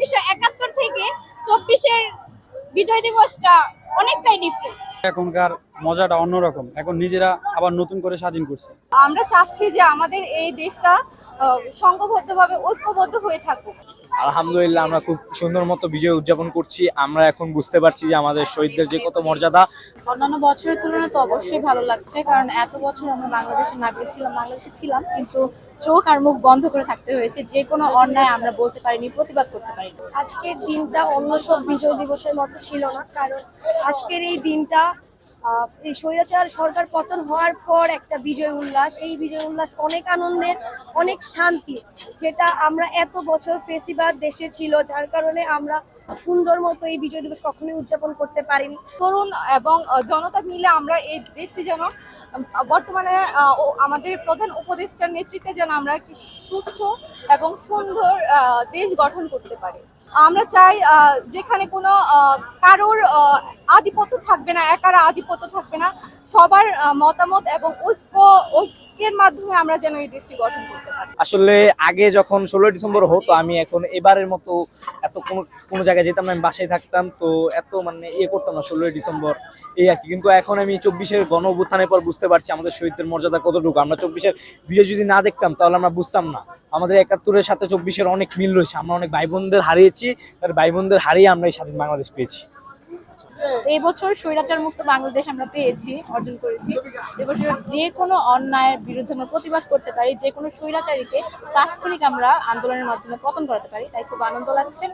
উনিশশো একাত্তর থেকে চব্বিশের বিজয় দিবসটা অনেকটাই ডিফারেন্ট এখনকার মজাটা অন্যরকম। এখন নিজেরা আবার নতুন করে স্বাধীন করছে। আমরা চাচ্ছি যে আমাদের এই দেশটা সংঘবদ্ধভাবে ঐক্যবদ্ধ হয়ে থাকুক। আলহামদুলিল্লাহ, আমরা খুব সুন্দর মতো বিজয় উদযাপন করছি। আমরা এখন বুঝতে পারছি যে আমাদের শহীদদের যে কত মর্যাদা। অন্যান্য বছরের তুলনায় তো অবশ্যই ভালো লাগছে, কারণ এত বছর আমরা বাংলাদেশের নাগরিক ছিলাম, বাংলাদেশে ছিলাম, কিন্তু চোখ আর মুখ বন্ধ করে থাকতে হয়েছে। যে কোনো অন্যায় আমরা বলতে পারিনি, প্রতিবাদ করতে পারিনি। আজকের দিনটা অন্য সব বিজয় দিবসের মতো ছিল না, কারণ আজকের এই দিনটা এই স্বৈরাচার সরকার পতন হওয়ার পর একটা বিজয় উল্লাস। এই বিজয় উল্লাস অনেক আনন্দের, অনেক শান্তি, যেটা আমরা এত বছর ফেসিবাদ দেশে ছিল, যার কারণে আমরা সুন্দর মতো এই বিজয় দিবস কখনোই উদযাপন করতে পারিনি। তরুণ এবং জনতা মিলে আমরা এই দেশটি যেন বর্তমানে আমাদের প্রধান উপদেষ্টার নেতৃত্বে যেন আমরা একটি সুস্থ এবং সুন্দর দেশ গঠন করতে পারি। আমরা চাই যেখানে কোনো কারোর আধিপত্য থাকবে না, একার আধিপত্য থাকবে না। সবার মতামত এবং ঐক্য ঐক্য ঐক্যের মাধ্যমে আমরা যেন এই দেশটি গঠন করতে আসলে আগে যখন ষোলোই ডিসেম্বর হতো, আমি এখন এবারের মতো এত কোনো কোনো জায়গায় যেতাম না, আমি বাসায় থাকতাম, তো এত মানে ইয়ে করতাম না ষোলোই ডিসেম্বর। এই আর কি, কিন্তু এখন আমি চব্বিশের গণ অভ্যুত্থানের পর বুঝতে পারছি আমাদের শহীদদের মর্যাদা কতটুকু। আমরা চব্বিশের বিয়ে যদি না দেখতাম, তাহলে আমরা বুঝতাম না। আমাদের একাত্তরের সাথে চব্বিশের অনেক মিল রয়েছে। আমরা অনেক ভাই বোনদের হারিয়েছি, তার ভাই বোনদের হারিয়ে আমরা এই স্বাধীন বাংলাদেশ পেয়েছি। এই বছর স্বৈরাচার মুক্ত বাংলাদেশ আমরা পেয়েছি, অর্জন করেছি। এবছর যে কোনো অন্যায়ের বিরুদ্ধে আমরা প্রতিবাদ করতে পারি, যে কোনো স্বৈরাচারীকে তাৎক্ষণিক আমরা আন্দোলনের মাধ্যমে পতন করাতে পারি। তাই খুব আনন্দ লাগছে।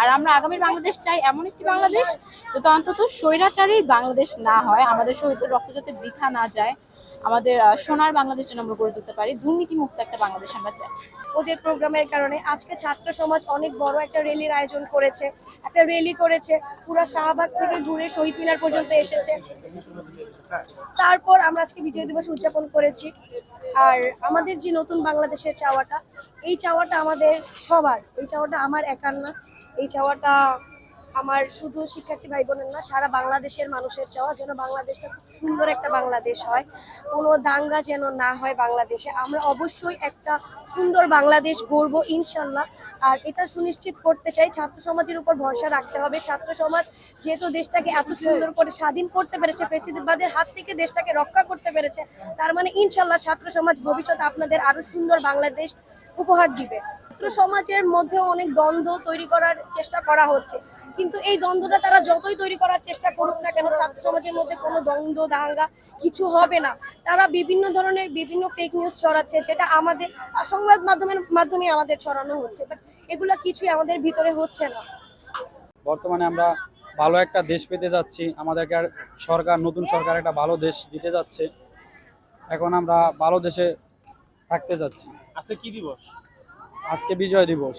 আর আমরা আগামী বাংলাদেশ চাই এমন একটি বাংলাদেশ, যাতে অন্তত স্বৈরাচারীর বাংলাদেশ না হয়, আমাদের শহীদদের রক্ত যাতে বৃথা না যায়, আমাদের সোনার বাংলাদেশ যেন আমরা গড়ে তুলতে পারি। দুর্নীতিমুক্ত একটা বাংলাদেশ আমরা চাই। ওদের প্রোগ্রামের কারণে আজকে ছাত্র সমাজ অনেক বড় একটা র্যালির আয়োজন করেছে। একটা র্যালি করেছে। পুরো শাহবাগ থেকে ঘুরে শহীদ মিনার পর্যন্ত এসেছে। তারপর আমরা আজকে বিজয় দিবস উদযাপন করেছি। আর আমাদের যে নতুন বাংলাদেশের চাওয়াটা, এই চাওয়াটা আমাদের সবার, এই চাওয়াটা আমার একার না এই চাওয়াটা আমার শুধু শিক্ষার্থী ভাই বোনের না, সারা বাংলাদেশের মানুষের চাওয়া যেন বাংলাদেশটা খুব সুন্দর একটা বাংলাদেশ হয়। কোনো দাঙ্গা যেন না হয় বাংলাদেশে। আমরা অবশ্যই একটা সুন্দর বাংলাদেশ গড়ব, ইনশাল্লাহ। আর এটা সুনিশ্চিত করতে চাই, ছাত্র সমাজের উপর ভরসা রাখতে হবে। ছাত্র সমাজ যেহেতু দেশটাকে এত সুন্দর করে স্বাধীন করতে পেরেছে, ফেসিবাদের হাত থেকে দেশটাকে রক্ষা করতে পেরেছে, তার মানে ইনশাল্লাহ ছাত্র সমাজ ভবিষ্যতে আপনাদের আরও সুন্দর বাংলাদেশ উপহার দিবে। ছাত্র সমাজের মধ্যে অনেক দ্বন্দ্ব তৈরি করার চেষ্টা করা হচ্ছে। কিন্তু এই দ্বন্দ্বটা তারা যতই তৈরি করার চেষ্টা করুক না কেন ছাত্র সমাজের মধ্যে কোনো দ্বন্দ্ব দাঙ্গা কিছু হবে না। তারা বিভিন্ন ধরনের বিভিন্ন ফেক নিউজ ছড়াচ্ছে যেটা আমাদের সংবাদ মাধ্যমের মাধ্যমে আমাদের ছড়ানো হচ্ছে। বাট এগুলো কিছুই আমাদের ভিতরে হচ্ছে না। বর্তমানে আমরা ভালো একটা দেশ পেতে যাচ্ছি। আমাদেরকে আর সরকার নতুন সরকার একটা ভালো দেশ দিতে যাচ্ছে। এখন আমরা ভালো দেশে থাকতে যাচ্ছি। আজকে কি দিবস? আজকে বিজয় দিবস।